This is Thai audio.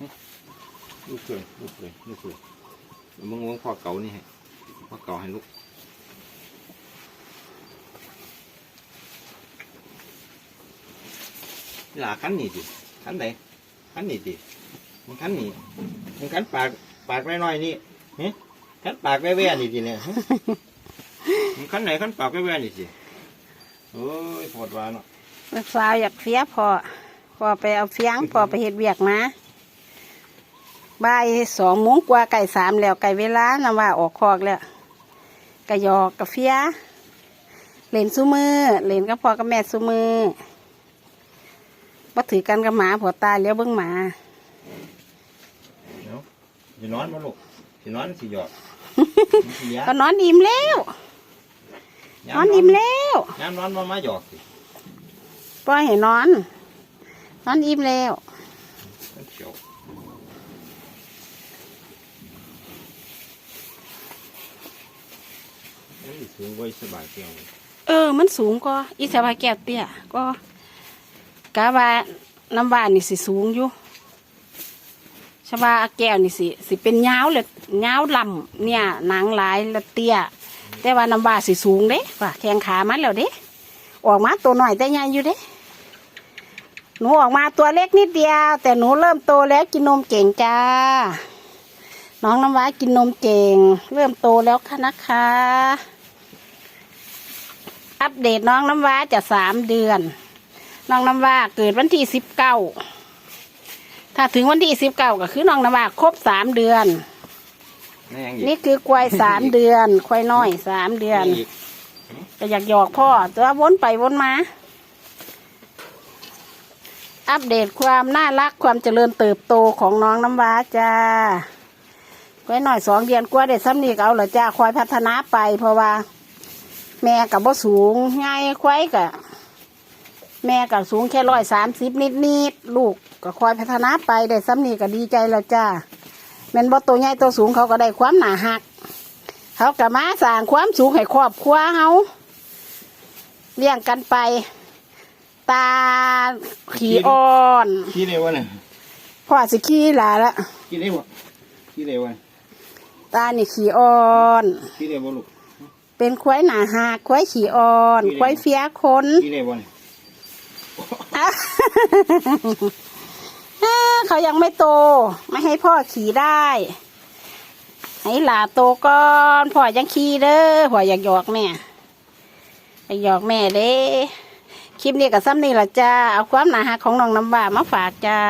ลูกเลยลูกเลยลูกเลยเดี๋ยวมึงวงพ่อเก่านี่ให้พ่อเก่าให้ลูกหลาคันนี่ดิคันไหนคันนี่ดิมันคันนี่มันคันปากปากน้อยๆนี่ฮ้คันปากแว่ๆนี่ดิเนี่ยมันคันไหนคันปากแว่ๆนี่สิโอ้ยปวดวาเนาะลูกสาวอยากเฟียพอพอไปเอาเฟียงพอไปเฮ็ดเวียกมา บ่ายสองโมงกว่าไก่สามแล้วไก่เวลานำว่าออกคอกแล้วกะยอกกะเฟียเล่นซูมือเล่นกับพ่อกับแม่ซูมือบ่ถือกันกับหมาผัวตายแล้วเบิ้งหมาเนาะสินอนมาลูกสินอนสิหยอกสิยาก็นอนอิ่มแล้วนอนอิ่มแล้วยามนอนมามาหยอกสิปล่อยให้นอน นอนอิ่มแล้ว เขียวเอ้ย สูงไว้สบายเกียวเออ มันสูงก็อีสบายแก้วเตี้ยก็กะว่าน้ำบานนี่สิสูงอยู่ชบาแก้วนี่สิสิเป็นยาวเลยยาวลำเนี่ยหนังหลายและเตี้ยแต่ว่าน้ำบานสิสูงเด้ว่าแข้งขามันแล้วเด้ออกมาตัวหน่อยแต่ใหญ่อยู่เด้หนูออกมาตัวเล็กนิดเดียว แต่หนูเริ่มโตแล้วกินนมเก่งจ้า น้องน้ำว้ากินนมเก่ง เริ่มโตแล้วค่ะนะคะ อัปเดตน้องน้ำว้าจะสามเดือน น้องน้ำว้าเกิดวันที่สิบเก้าถ้าถึงวันที่สิบเก้าก็คือน้องน้ำว้าครบสามเดือน นี่ยังอีกนี่คือควายสามเดือน ควายน้อยสามเดือนนี่อีกก็อยากหยอกพ่อตัววนไปวนมา อัปเดตความน่ารักความเจริญเติบโตของน้องน้ำว้าจ้าควายน้อยสองเดือนกว่าได้ซ้ำนี่ก็เอาเหรอจ้าควายพัฒนาไปเพราะว่า แม่กับบ่สูงง่ายควายกับแม่กับสูงแค่ร้อยสามสิบนิดนิดๆลูกก็คอยพัฒนาไปได้ซ้ำนี่ก็ดีใจแล้วจ้าแม่นบ่ตัวใหญ่ตัวสูงเขาก็ได้ความหนาหัก เขาก็มาสร้างความสูงให้ครอบครัวเขาเลี้ยงกันไป ตาขี่อ่อนขี้เร็ววะเนี่ยพ่อสิขี้หลาละขี้เร็ววะขี้เร็ววะตานี่ขี่อ่อนขี้เร็ววะลูก เป็นควายหนาหักควายขี่อ่อนควายเฟียคนขี้เร็ววะเนี่ยอะอ่าเขายังไม่โต ไม่ให้พ่อขี่ได้ ให้หลาโตก่อนพ่อยังขี่เด้อพ่ออยากหยอกแม่อยากหยอกแม่เด้คลิปนี้กับซ้ำนี่ละจ้า เอาความหนาหักของน้องน้ำบ่ามาฝากจ้า